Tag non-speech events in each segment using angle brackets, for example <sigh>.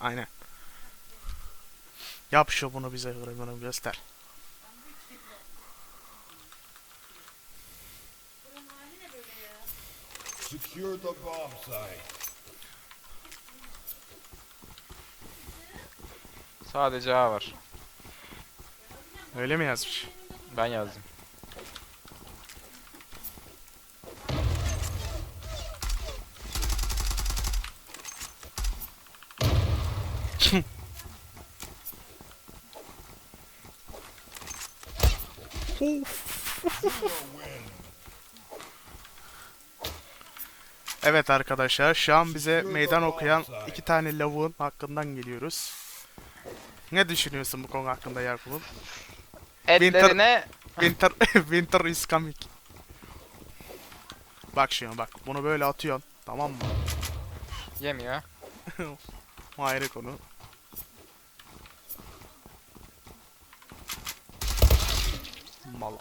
Aynen. Yap şu bunu bize bunu göster. Secure the bomb site. Sadece A var. Öyle mi yazmış? Ben yazdım. Evet arkadaşlar şu an bize meydan okuyan iki tane lavuğun hakkından geliyoruz. Ne düşünüyorsun bu konu hakkında Yakup'um? Etlerine <laughs> Winter, winter is coming. Bak şimdi bak bunu böyle atıyorsun tamam mı? yemiyor. <laughs> Ayrı konu. Mal.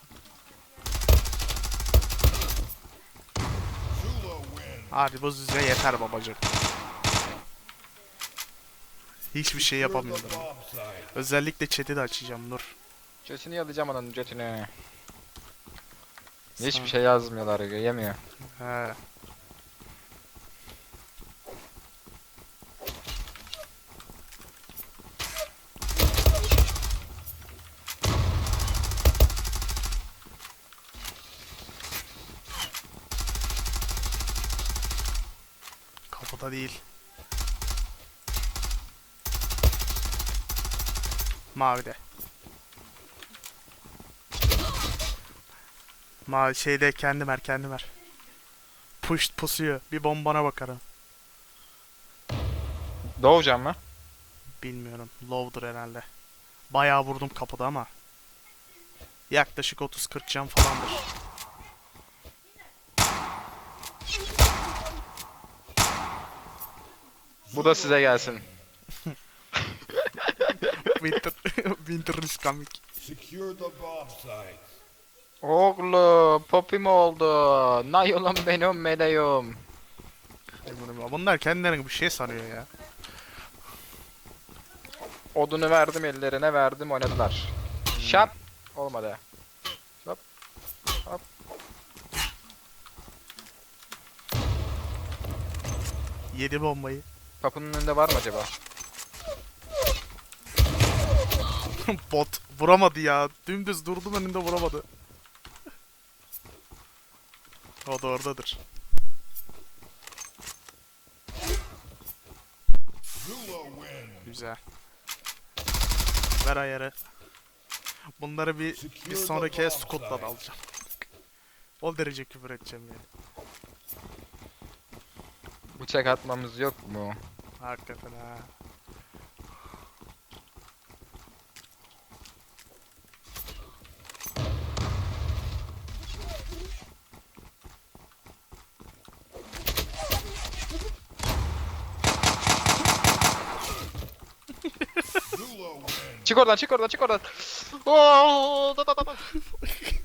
Hadi bu size yeter babacığım. Hiçbir şey yapamıyorum. Özellikle chat'i de açacağım dur. Götünü yalayacağım onun götünü. Hiçbir şey yazmıyorlar yemiyor. He. Kapıda değil. Mavide. Ma şeyde kendi ver kendi ver. Push pusuyor. Bir bombana bakarım. Doğacağım mı? Bilmiyorum. Low'dur herhalde. Bayağı vurdum kapıda ama. Yaklaşık 30-40 can falandır. Bu da size gelsin. <laughs> Winter, winter is coming. Secure the bomb site. Oğlum popim oldu. Nayolum benim meleğim. Bunlar kendilerini bir şey sanıyor ya. Odunu verdim ellerine verdim oynadılar. Şap. Olmadı. Yedi bombayı. Kapının önünde var mı acaba? <laughs> Bot vuramadı ya. Dümdüz durdum önünde vuramadı. O da oradadır. Güzel. Ver ayarı. Bunları bir, bir sonraki Scott'la da alacağım. O derece küfür edeceğim yani. Bıçak atmamız yok mu? Hakikaten ha. Zula win. Çık oradan çık oradan çık oradan. Oo, da, da, da, <laughs>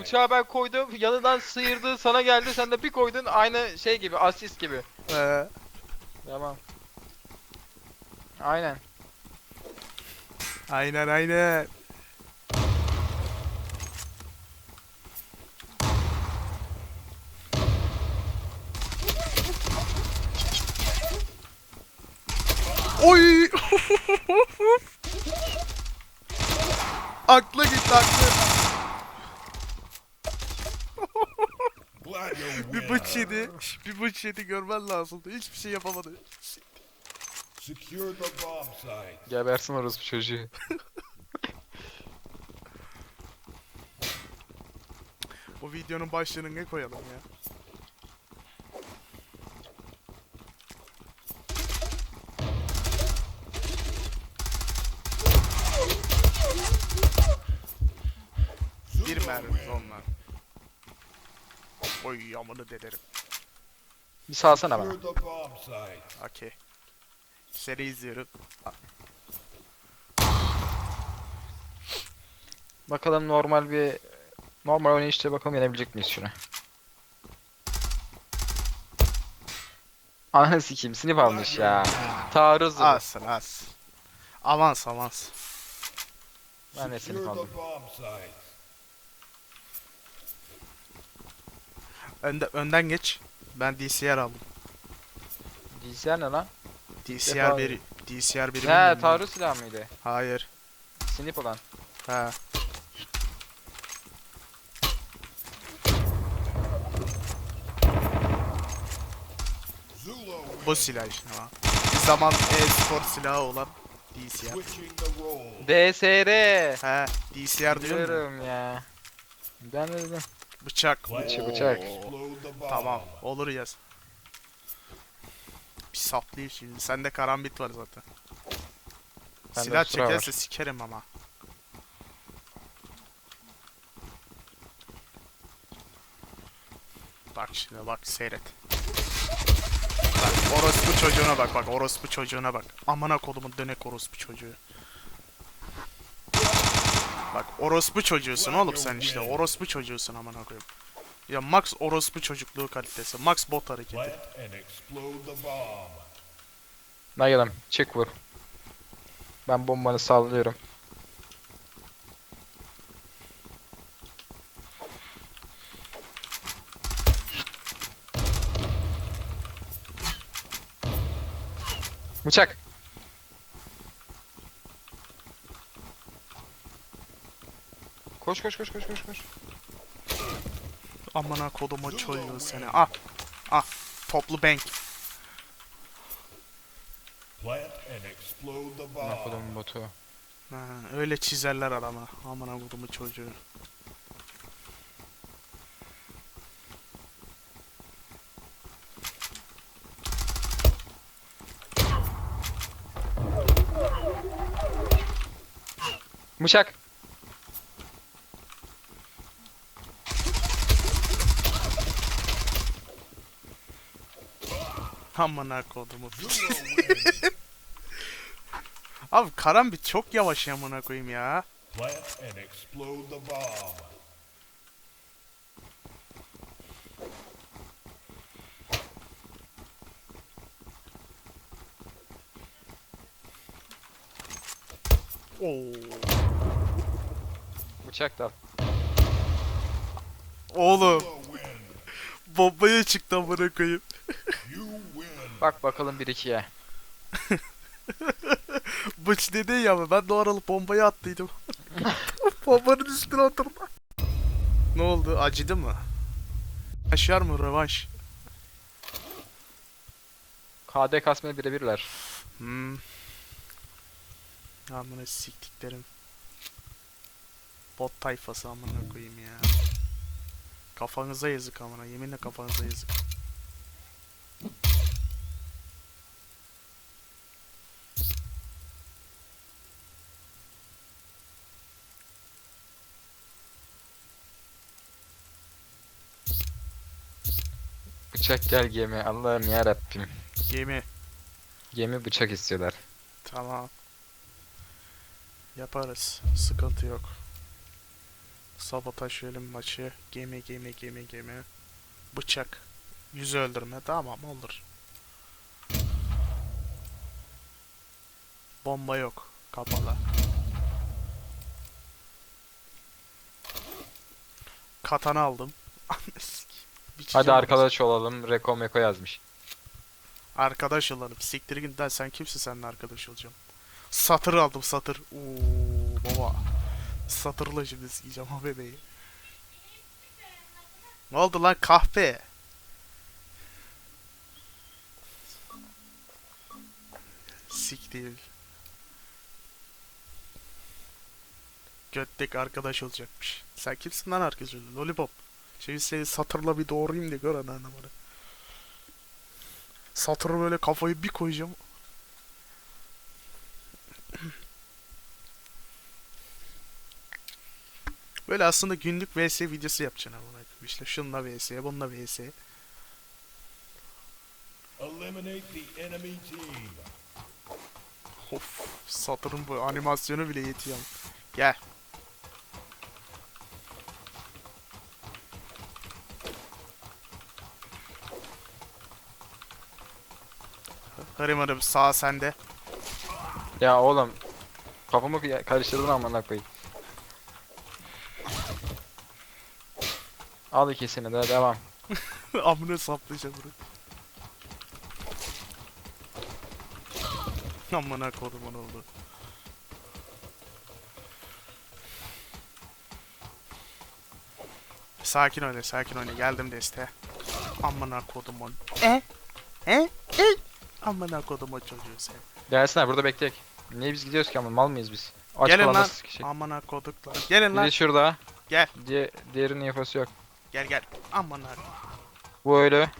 Bıçağı ben koydum yanından sıyırdı sana geldi sen de bir koydun aynı şey gibi asist gibi. Ee, Tamam. Aynen. aynen aynen. Oy! <laughs> aklı gitti aklı. Bir bıç yedi. Bir bıç yedi görmen lazımdı. Hiçbir şey yapamadı. Secure the bomb site. Gebersin orospu çocuğu. <laughs> Bu videonun başlığını ne koyalım ya? Oy amını dederim. Bir salsana bana. Okey. Seri izliyorum. Bakalım normal bir normal oynayışta bakalım yenebilecek miyiz şunu. Ananı sikeyim sinip almış ya. Taarruz. Alsın alsın. Avans avans. Ben de sinip aldım. the bomb site. Önde, önden geç. Ben DCR aldım. DCR ne lan? DCR biri. DCR biri. He taarruz silahı mıydı? Hayır. Sinip olan. He. Bu silah işte ama. Bir zaman e-spor silahı olan DCR. DSR. He. DCR diyor mu? Biliyorum ya. Ben de dedim. Bıçak. Bıçak, bıçak. Tamam. Olur yaz. Bir saplayayım şimdi. Sende karambit var zaten. Bende Silah sıra var. çekerse sikerim ama. Bak şimdi bak seyret. Bak orospu çocuğuna bak bak orospu çocuğuna bak. Amına kodumun dönek orospu çocuğu. Bak orospu çocuğusun oğlum sen işte orospu çocuğusun amına koyayım. Ya max orospu çocukluğu kalitesi. Max bot hareketi. Nagilim çık vur. Ben bombanı sallıyorum. Bıçak. Koş koş koş koş koş koş. Amına kodumun çocuğu seni. Ah. Ah. Toplu bank. Plant and explode the Amına bomb. kodumun botu. Ha, öyle çizerler adama. Amına kodumun çocuğu. Bıçak. Amına win. <laughs> Abi karambit çok yavaş ya amına koyayım ya. Oo. Bıçak da. Oğlum bombaya çıktı amına koyayım. Bak bakalım 1-2'ye. <laughs> Bıç dedi ya ben de o aralık bombayı attıydım. <laughs> Bombanın üstüne oturdum. Ne oldu? Acıdı mı? Yaşar mı rövanş? KD kasmaya birebirler. Hmm. Amına siktiklerim. Bot tayfası amına koyayım ya. Kafanıza yazık amına. Yeminle kafanıza yazık. Bıçak gel gemi. Allah'ım ya Rabbim. Gemi. Gemi bıçak istiyorlar. Tamam. Yaparız. Sıkıntı yok. Sabotaj verelim maçı. Gemi gemi gemi gemi. Bıçak. Yüzü öldürme. Tamam olur. Bomba yok. Kapalı. Katana aldım. <laughs> Bir Hadi çiçeğim arkadaş olalım. Reko Meko yazmış. Arkadaş olalım. Siktir git lan sen kimsin seninle arkadaş olacağım. Satır aldım satır. Oo baba. Satırla şimdi sikeceğim o bebeği. Ne oldu lan kahpe? Sik değil. Göttek arkadaş olacakmış. Sen kimsin lan arkadaş? Lollipop. Şimdi seni satırla bir doğrayayım da gör ananı bana. Satıra böyle kafayı bir koyacağım. Böyle aslında günlük vs videosu yapacaksın ama işte şununla vs, bununla vs. Of, satırın bu animasyonu bile yetiyor. Gel. Hırım hırım sağ sende. Ya oğlum. Kafamı ya- karıştırdın amına koyayım. Al ikisini de devam. <laughs> Amına saplayacağım bunu. Amına kodum onu oldu. Sakin oyna, sakin oyna. Geldim desteğe. Amına kodum onu. E? E? E? Amına kodum o çocuğu sen. Gelsinler burada bekleyek. Niye biz gidiyoruz ki ama mal mıyız biz? Aç Gelin lan. sıkışık. Amına koduklar. Gelin lan. Biri şurada. Gel. Diye, diğerinin infosu yok. Gel gel. Amına Bu öyle.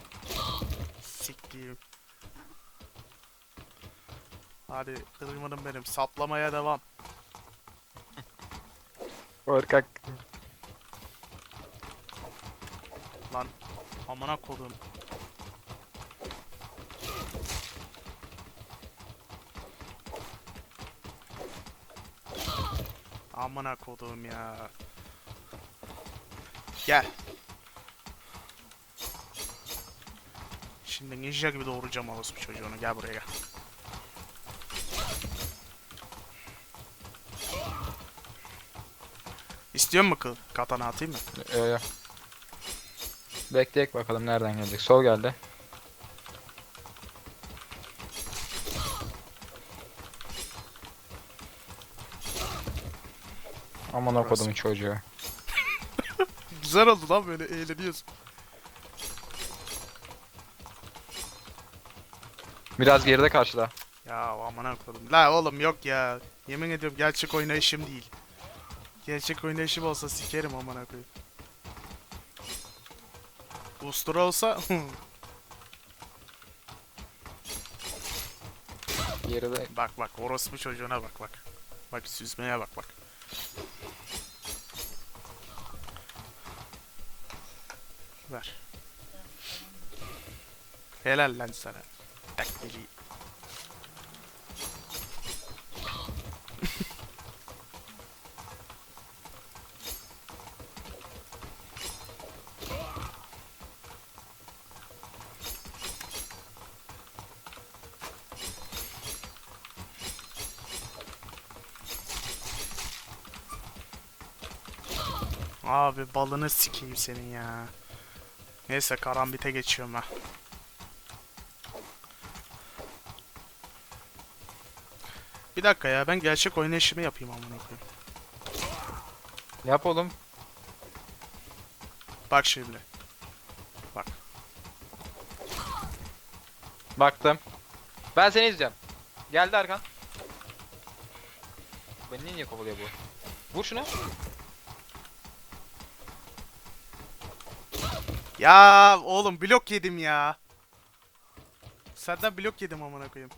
siktiğim. Hadi kırmanım benim. Saplamaya devam. <laughs> Korkak. Lan amına kodum. Amına kodum ya. Gel. Şimdi ninja gibi doğuracağım orospu çocuğunu. Gel buraya gel. İstiyor mu kıl? Katana atayım mı? Yo. Bekleyek bakalım nereden gelecek. Sol geldi. Aman okudum çocuğu. <laughs> Güzel oldu lan böyle eğleniyorsun. Biraz geride karşıda. Ya amına koydum. La oğlum yok ya. Yemin ediyorum gerçek oynayışım değil. Gerçek oynayışım olsa sikerim amına koyayım. Ustura olsa <laughs> Geride. bak bak orospu çocuğuna bak bak. Bak süzmeye bak bak. Ver. Helal lan sana. Taklidi. Abi balını sikeyim senin ya. Neyse karambite geçiyorum ha. Bir dakika ya ben gerçek oynayışımı yapayım amına koyayım. Yap oğlum. Bak şimdi. Bak. Baktım. Ben seni izleyeceğim. Geldi arkan. Beni niye kovalıyor bu? Vur şunu. Ya oğlum blok yedim ya. Senden blok yedim amına koyayım.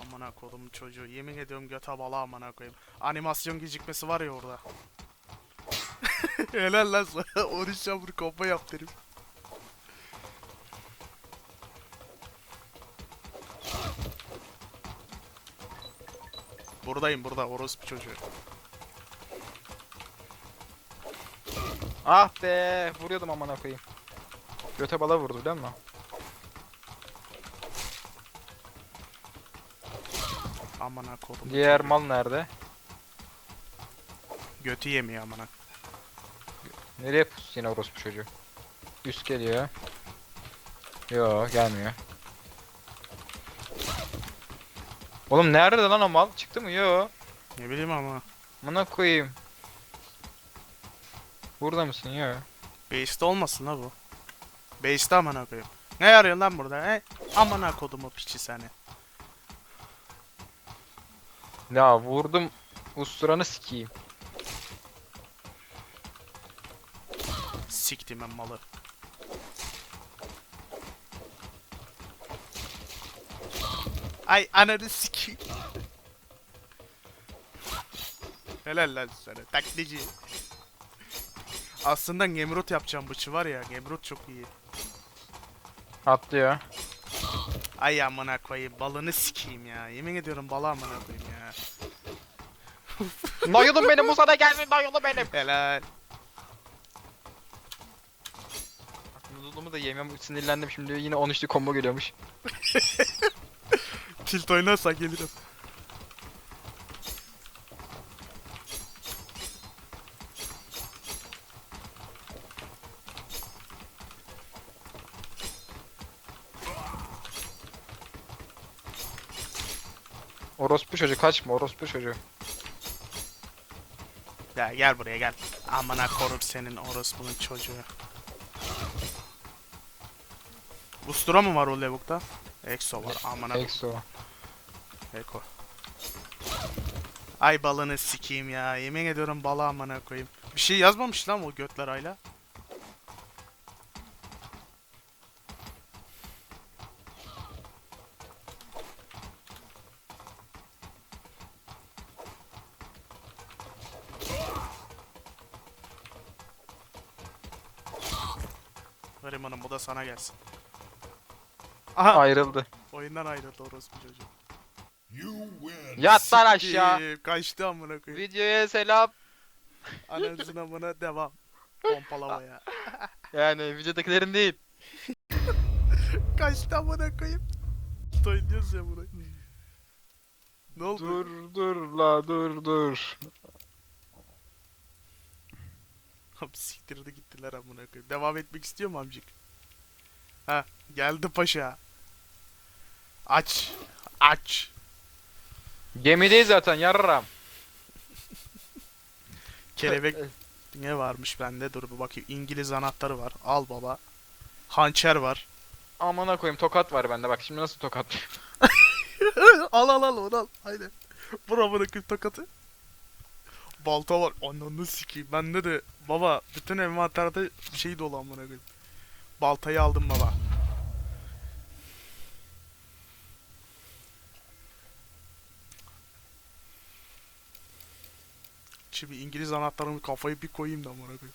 Amına kodum çocuğu. Yemin ediyorum göte bala amına koyayım. Animasyon gecikmesi var ya orada. <laughs> Helal lan sana. 13 yavru kompa yap Buradayım burada orospu çocuğu. Ah be, vuruyordum amına koyayım. Göte bala vurdu biliyor musun? Amına kodum. Diğer mal nerede? Götü yemiyor amına. Nereye pus yine orospu çocuğu? Üst geliyor. Yo gelmiyor. Oğlum nerede lan o mal? Çıktı mı? Yo. Ne bileyim ama. Amına koyayım. Burada mısın? Yo. Base'de olmasın la bu. Base'de amına koyayım. Ne arıyorsun lan burada he? Amına kodumu piçi seni. Ya vurdum. Usturanı sikeyim. Siktim ben malı. Ay ananı sikeyim. Helal lan sana taklici. Aslında Gemrut yapacağım bıçı var ya Gemrut çok iyi. Atlıyor. Ay amına koyayım balını sikeyim ya. Yemin ediyorum bala amına koyayım ya. <laughs> Noyulum benim Musa da gelsin noyulum benim. Helal. Noodle'umu da yemem sinirlendim şimdi yine 13'lü combo geliyormuş. <laughs> Tilt oynarsak gelirim. Orospu çocuğu kaçma orospu çocuğu. Ya gel buraya gel. Amına korum senin orospunun çocuğu. Ustura mı var o levukta? Exo var amına Exo. Eko. Ay balını sikeyim ya. Yemin ediyorum bala amına koyayım. Bir şey yazmamış lan o götler ayla. Verim hanım bu da sana gelsin. Aha Ayrıldı. oyundan ayrıldı orospu çocuğu. You win. Yat lan aşağı. Siktir, Kaçtı amına koyayım. Videoya selam. <laughs> Anasının amına devam. Pompalamaya. <laughs> Yani videodakilerin değil. <laughs> Kaçtı amına koyayım. Oynuyoruz ya burayı. Ne oldu? Dur dur la dur dur. Abi siktirdi gittiler amına koyayım. Devam etmek istiyor mu amcık? Ha geldi paşa. Aç. Aç. Gemideyiz zaten yarram. <laughs> Kelebek ne varmış bende? Dur bir bakayım. İngiliz anahtarı var. Al baba. Hançer var. Amına koyayım tokat var bende bak şimdi nasıl tokat. <laughs> al al al onu al. Aynen. Bura bırakayım tokatı. Balta var. Ananı sikeyim. Bende de baba bütün envanterde şey dolu amına koyayım. Baltayı aldım baba. Şimdi İngiliz anahtarımı kafayı bir koyayım da amına koyayım.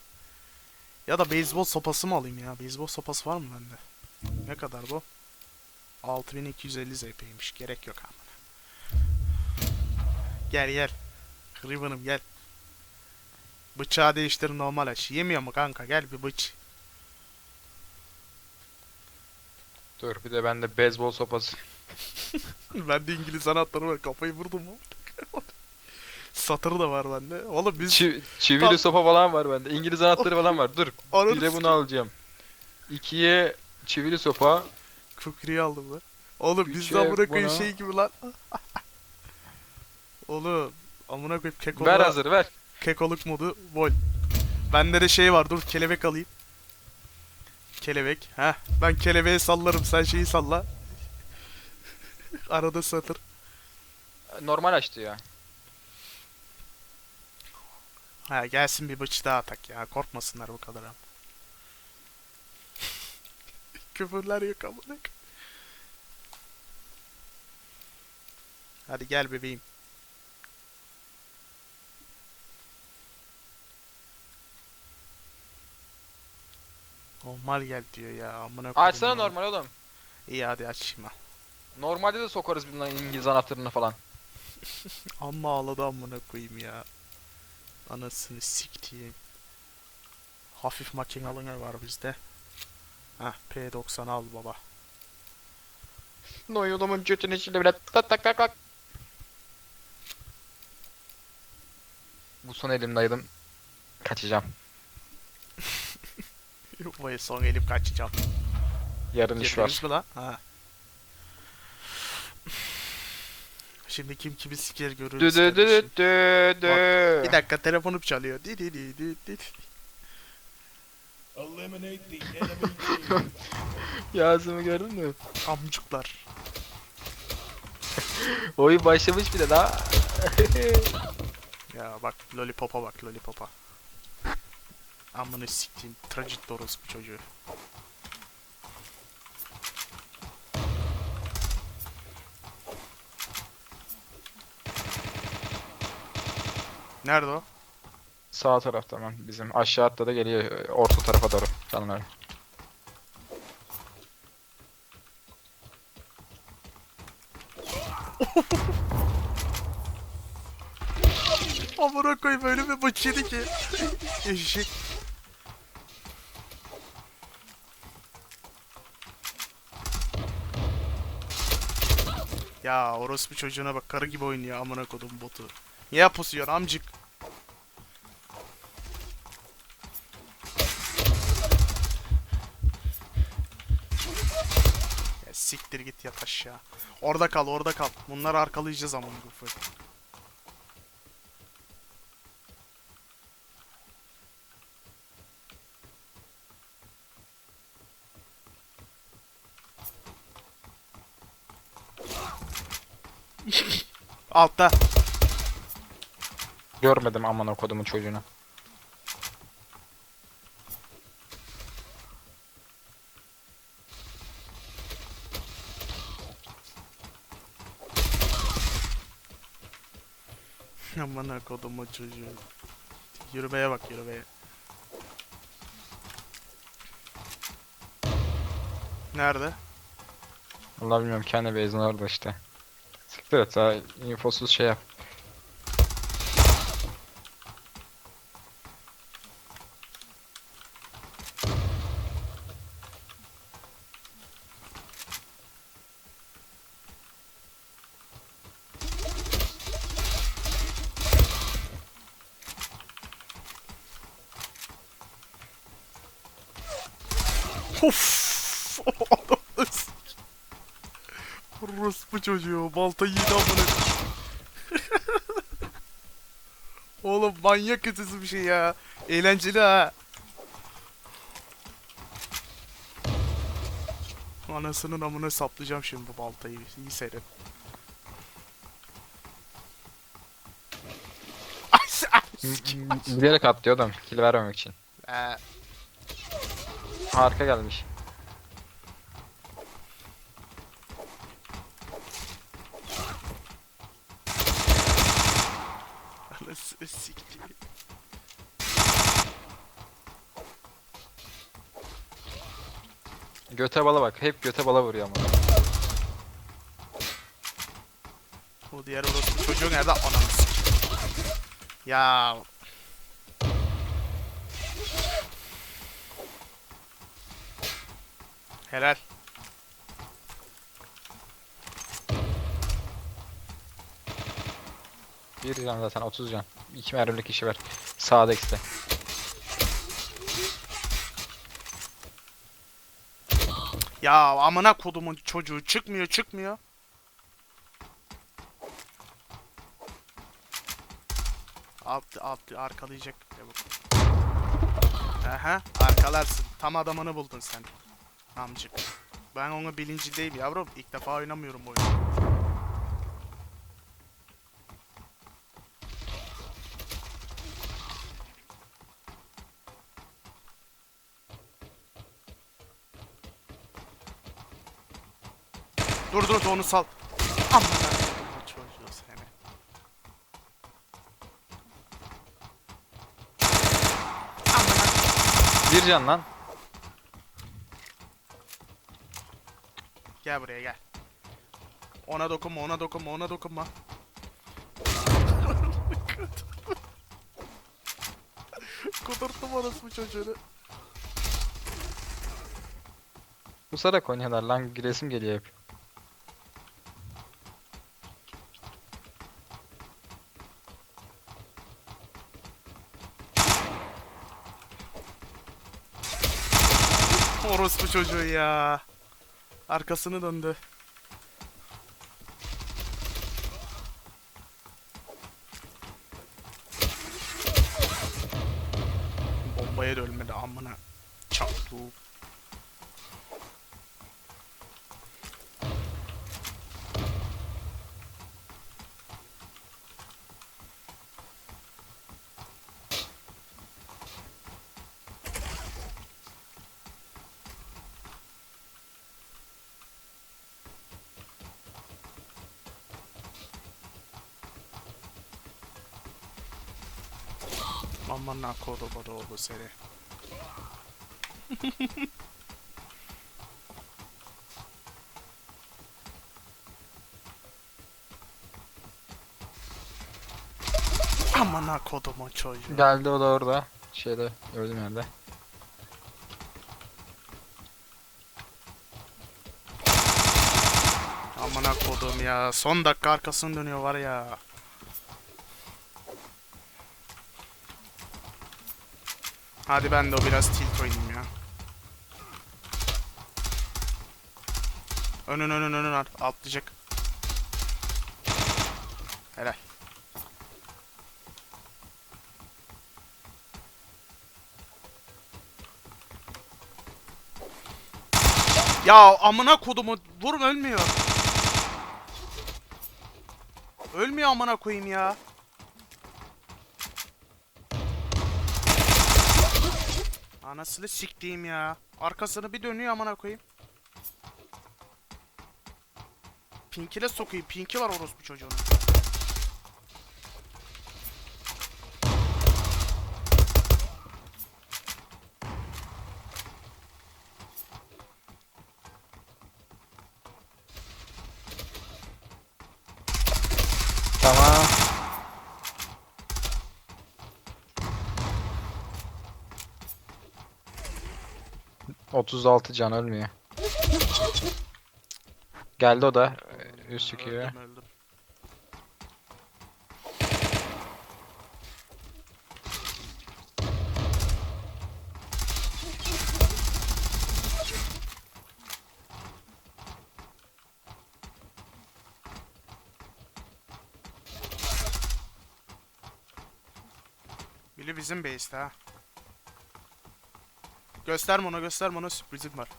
Ya da beyzbol sopası mı alayım ya? Beyzbol sopası var mı bende? Ne kadar bu? 6250 ZP'ymiş. Gerek yok amına. Gel gel. Ribbon'ım gel. Bıçağı değiştir normal aç. Yemiyor mu kanka? Gel bir bıç. Dur bir de bende beyzbol sopası. <laughs> bende İngiliz anahtarı var. Kafayı vurdum mu? <laughs> Satırı da var bende. Oğlum biz Çi çivili Tam- sopa falan var bende. İngiliz anahtarı falan var. Dur. Bir de bunu alacağım. İkiye çivili sopa. kukriyi aldım lan. Oğlum biz de amına koyayım şey gibi lan. <laughs> Oğlum amına koyayım kekolu. Ver hazır ver. Kekoluk modu vol. Bende de şey var dur kelebek alayım. Kelebek. Heh ben kelebeğe sallarım sen şeyi salla. <laughs> Arada satır. Normal açtı ya. Ha gelsin bir bıç daha atak ya korkmasınlar bu kadar ama. <laughs> Küfürler yok amına. Hadi gel bebeğim. Normal gel diyor ya amına koyayım Açsana ya. normal oğlum. İyi hadi açayım ha. Normalde de sokarız bunların İngiliz anahtarını falan. <laughs> Amma ağladı amına koyayım ya. Anasını siktiğim. Hafif makinalı ne var bizde? Heh P90 al baba. Noyulumun götünün içinde bile tak tak tak tak. Bu son elimdeydim. Kaçacağım. <laughs> Bu son gelip kaçacağım. Yarın iş var. mi lan? Ha. Şimdi kim kimi siker görürüz. Dü dü dü kardeşim. dü dü. Bir dakika telefonum çalıyor. Di di di di di. Eliminate the enemy team. Yazımı gördün mü? Amcuklar. <laughs> Oyun başlamış bile daha. Ya bak lollipop'a bak lollipop'a. Amını siktiğim trajik doros bu çocuğu. Nerede o? Sağ tarafta hemen bizim. Aşağı hatta da geliyor. Orta tarafa doğru. Falan <laughs> öyle. Amına koyayım öyle bir maç yedi ki. Eşek. Ya orospu çocuğuna bak karı gibi oynuyor amına kodum botu. Niye pusuyorsun amcık? Ya siktir git yat aşağı. Orada kal orada kal. Bunları arkalayacağız amına koyayım. <laughs> Altta. Görmedim aman kodumun çocuğunu. Amına kodumu çocuğu. Yürümeye bak yürümeye. Nerede? Allah bilmiyorum kendi base'in orada işte. Siktir et ha infosuz şey yap. Of! <laughs> Orospu çocuğu balta yedi amına. <laughs> Oğlum manyak ötesi bir şey ya. Eğlenceli ha. Anasının amına saplayacağım şimdi bu baltayı. İyi seyret. Bilerek atlıyor adam kill vermemek için. Ee, Harika gelmiş. Anasını siktim. Göte bala bak hep göte bala vuruyor ama. O diğer orospu çocuğu nerede? Ananı sikeyim. Ya. Helal. Bir can zaten 30 can. 2 mermilik işi var. Sağda ikisi. Ya amına kodumun çocuğu çıkmıyor çıkmıyor. Alt alt arkalayacak. Aha arkalarsın. Tam adamını buldun sen. Amcık. Ben onu bilincindeyim yavrum. İlk defa oynamıyorum bu oyunu. Dur dur onu sal. Amına kodumun çocuğu seni. Amına Bir can lan. Gel buraya gel. Ona dokunma, ona dokunma, ona dokunma. <laughs> Kudurttum orası çocuğunu. Pusarak oynuyorlar lan giresim geliyor hep. Orospu çocuğu ya. Arkasını döndü. Bombaya da ölmedi amına. Çaktı. Amına kodumu oldu seni. <laughs> Amına kodumun çocuğu. Geldi o da orada. Şeyde gördüğüm yerde. Amına kodum ya. Son dakika arkasını dönüyor var ya. Hadi ben de o biraz tilt oynayayım ya. Önün önün önün at- atlayacak. Helal. Ya amına kodumu vurma ölmüyor. Ölmüyor amına koyayım ya. Anasını siktiğim ya. Arkasını bir dönüyor amına koyayım. Pink'ile sokayım. Pink'i var orospu çocuğunun. Tamam. ...36 can ölmüyor. Geldi o da. e, Üst çıkıyor. Öldüm öldüm. Biri bizim base'te ha. Gösterme ona gösterme ona sürprizim var.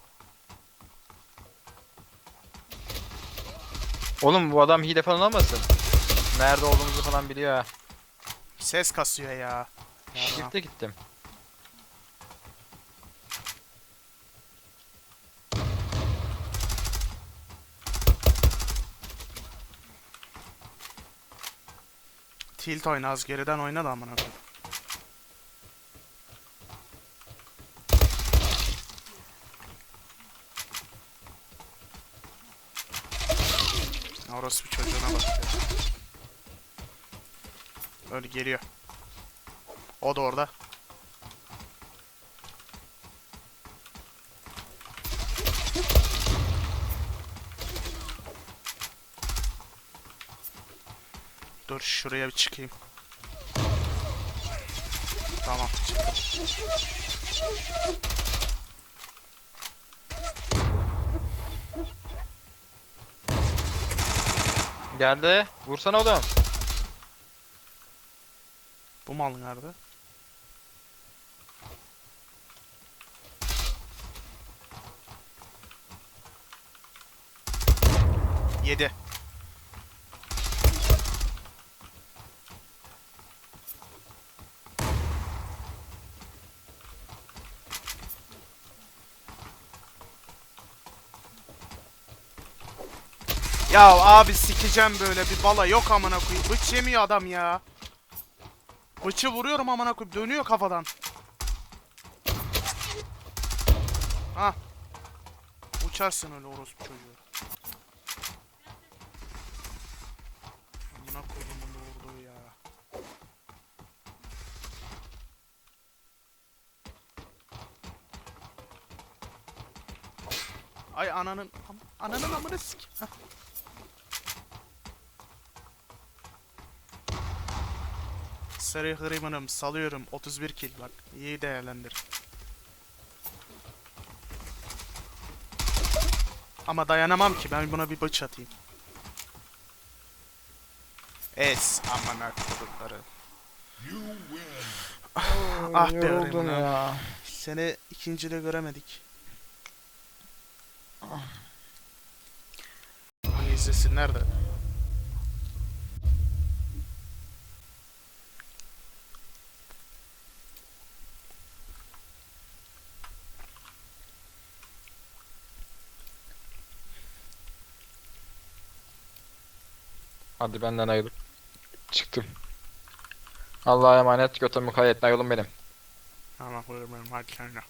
Oğlum bu adam hile falan olmasın? Nerede olduğumuzu falan biliyor ha. Ses kasıyor ya. Shift'e gittim. Tilt oyna az geriden oyna da amına koyayım. Bir çocuğuna bak ya. Öyle geliyor. O da orada. Dur şuraya bir çıkayım. Tamam çıktım. Geldi. Vursana oğlum. Bu mal nerede? Yedi. Ya abi sikeceğim böyle bir bala yok amına koyayım. Bıç yemiyor adam ya. Bıçı vuruyorum amına koyayım dönüyor kafadan. Ha. Uçarsın öyle orospu çocuğu. Amına koyduğumun doğurduğu ya. Ay ananın ananın amını sik. Sarı hırımınım salıyorum 31 kill bak iyi değerlendir. Ama dayanamam ki ben buna bir bıç atayım. Es amına kodukları. You win. Ah be ya. Seni ikincide göremedik. Hani izlesinler de. Hadi benden ayrılıp çıktım. Allah'a emanet götümü kaybetme yolum benim. Tamam hırımım hadi sen de.